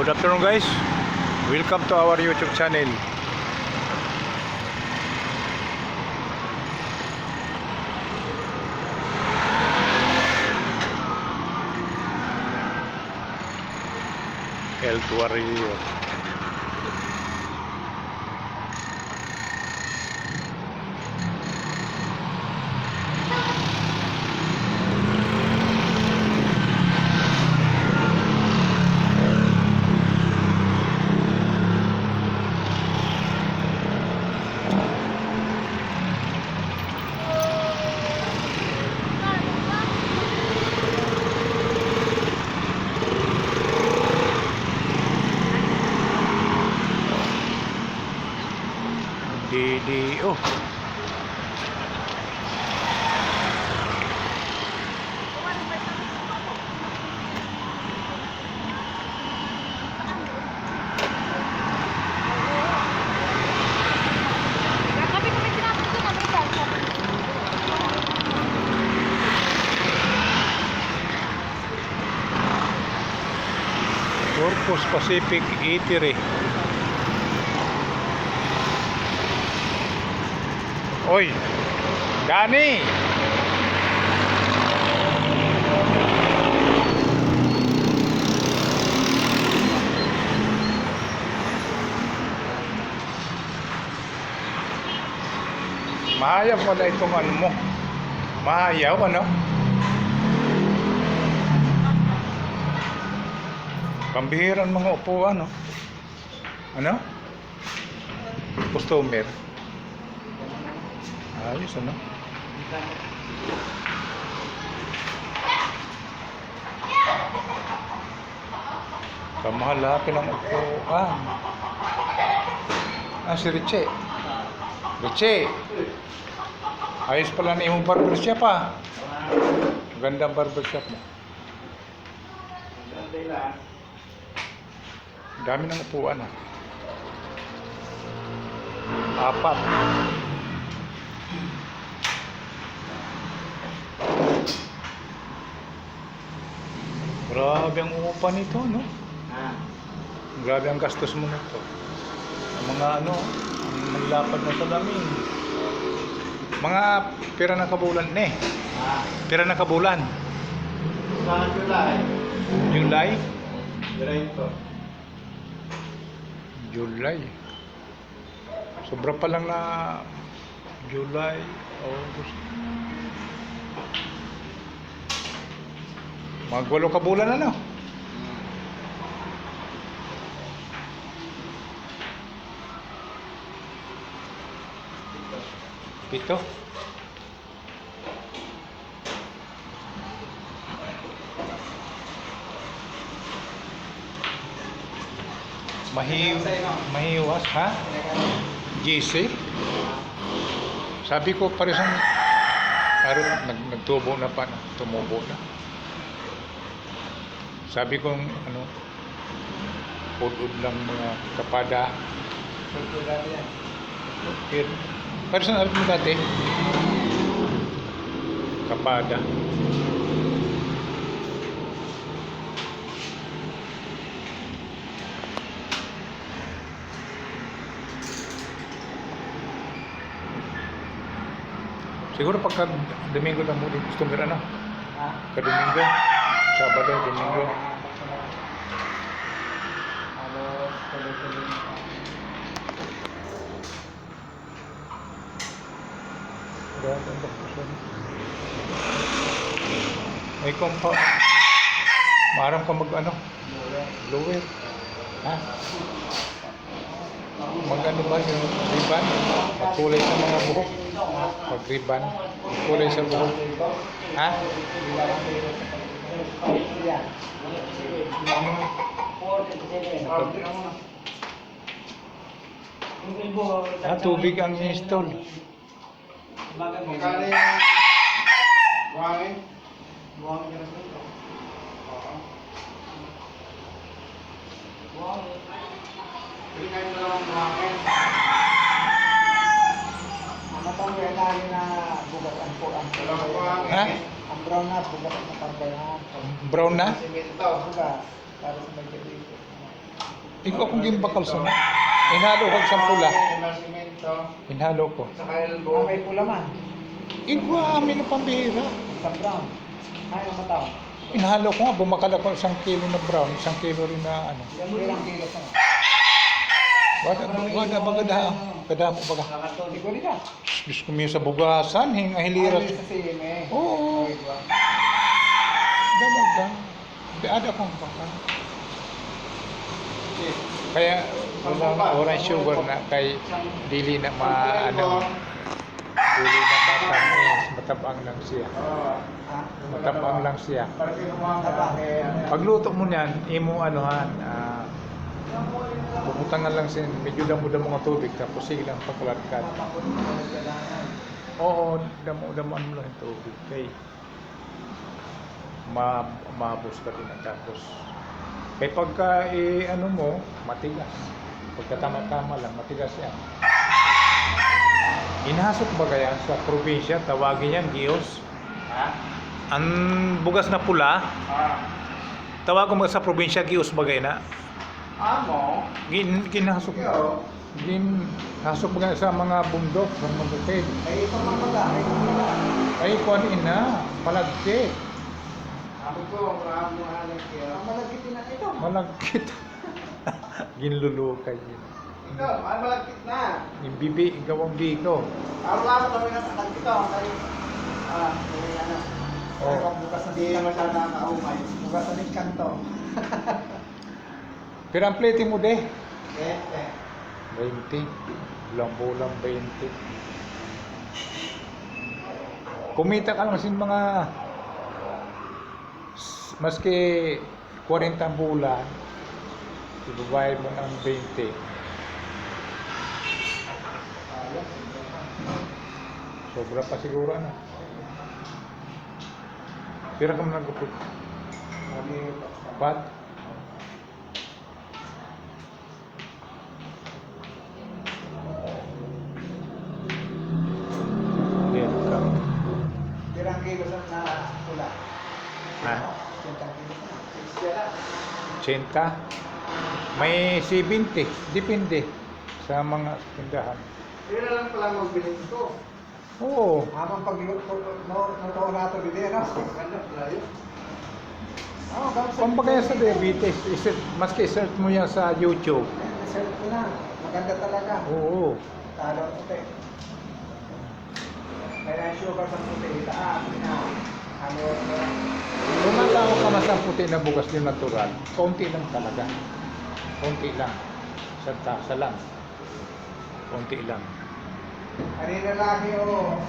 Good afternoon guys. Welcome to our YouTube channel. El Tuarillo. Na may salsa. Corpus Pacific Eatery. Oy, Dani! Mahayaw mo na itong ano mo. Mahayaw, ano? Pambihiran mga upuan, no? Ano? Customer. Ayos, ano? Kamahalapin ang upuan. Ah, si Richie. Richie! Ayos pala na yung barbershop, ah. Gandang barbershop mo. Dami ng upuan ah. Apat. Grabe ang upa nito, no? Grabe ang gastos mo nito. Ang mga ano, ang naglapad na salamin. Mga pera na kabulan ne. Pera na kabulan. Sa July, July? diretso. July. Sobra pa lang na July, August. Magwalo ka bulan ano? Pito. Mahiw, mahiwas ha? GC? Sabi ko pares ang Aro, nag, nagtubo na pa, tumubo na. Sabi ko ano, udud lang mga kapada. Pero, pares ang alam mo dati? Kapada. Siguro pagka Domingo lang muli customer ano? Ka Domingo, Sabado, Domingo. Halos tuloy-tuloy. Grabe ang bakasyon. May kompa. Maram ka mag ano? Blower. Ha? Mag ano ba yung ribbon? Magkulay sa mga buhok. Pag ribbon. Magkulay sa buhok. Ha? Ah, tubig ang install. Magkano yung buhangin? Buhangin na sa. Buhangin. Ang buhangin. Ano pang kailangan na bugatan po ang Walang buhangin. Ha? Ang brown na bugatan na pagbayan. Brown na? Ikaw kung gimbakal sa mo. Inhalo kag sa pula. Inhalo ko. Ah, may pula man. Igwa amin na pambihira. Sa brown. Ay, ang mataw. Inhalo ko nga, bumakal ako isang kilo na brown, isang kilo rin na ano. Ilang kilo sa Wala, wala baga da, kada mo baga. Ko. Diyos ko sa bugasan, hing ahiliras. Ay, sa CMA. Oo, dalaga. Ada kong baka. Kaya wala orange sugar na kay dili na ma ano dili na matamis matabang lang siya matabang lang siya ano pagluto mo niyan imo anuhan ah puputangan lang sin medyo damo-damo nga tubig tapos sige lang pagkalatkat oo damo-damoan mo lang yung tubig kay ma maabos ka din. Ang tapos kay pagka eh, ano mo matigas. Pagka tama-tama lang matigas yan. Inahasok ba kaya sa probinsya? Tawagin yan gios. Ha? ang bugas na pula? Ah. tawagan mo sa probinsya gios bagay na? Amo. gin ginahasok Yo. gin hasok ba sa mga bundok sa mga bukid Ay, ito mga mata. Ay, kuan ina palagkit Ako ko, marami mo halang kaya. Ang malagkit na ito. malagkit ginlulukay yun Ikaw, ay malagkit na. yung bibi gawang biko Araw-araw kami na sa ito. Kay, ah, may ano. Oh. Bukas na di naman siya nakaumay. Bukas sa may kanto. pero ang plate mo de Eh, eh. 20 bulang-bulang 20 kumita ka lang sin mga maski 40 ang bulan ibabayad mo ng 20 sobra pa siguro ano pira ka mo nagupot Pat? Welcome. Tirang kilo sa na pula. Ha? Tirang kilo sa. Siya lang. Chenta. May 70. Depende sa mga tindahan. Na lang pala magbili ko. Oo. No to nato dito no. Ganda pala yun. Oh, Kung ba kaya sa diabetes, isit, maski search mo yan sa YouTube. Research ko na. Maganda talaga. Oo. Talo ang puti. Kaya yung sugar sa puti, itaas na. Ano, Kung natawag ka mas ang puti na bugas yung natural, konti lang talaga. Konti lang. Sa tasa lang. Konti lang. kanina lagi o,